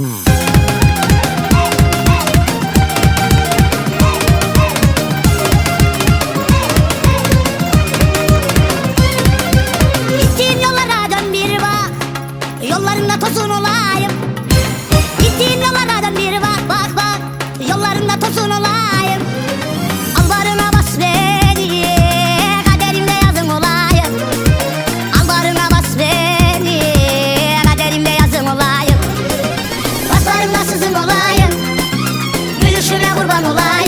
Gittiğin yollara bir bak. Yollarında tozun olayım. Gittiğin yollara bir bak. Sevdasızın olayım Gülüşüne kurban olayım.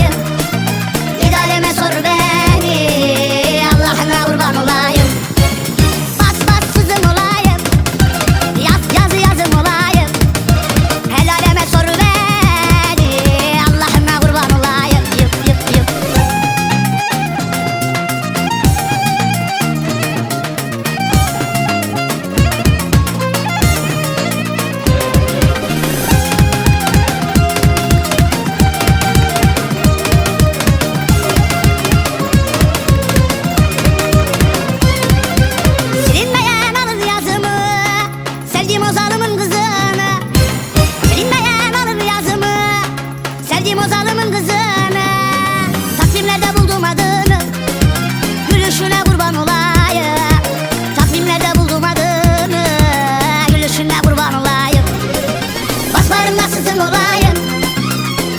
olayım.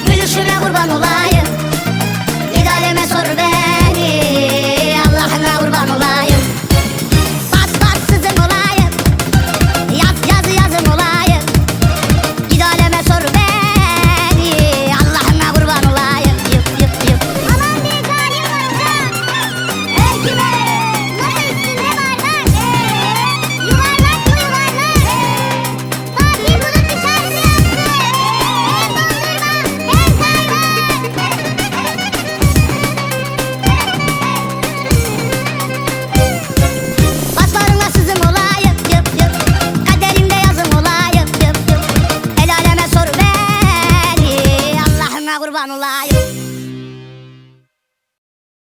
Gülüşüne kurban olayım. Gidaleme sor be. Now what about a liar?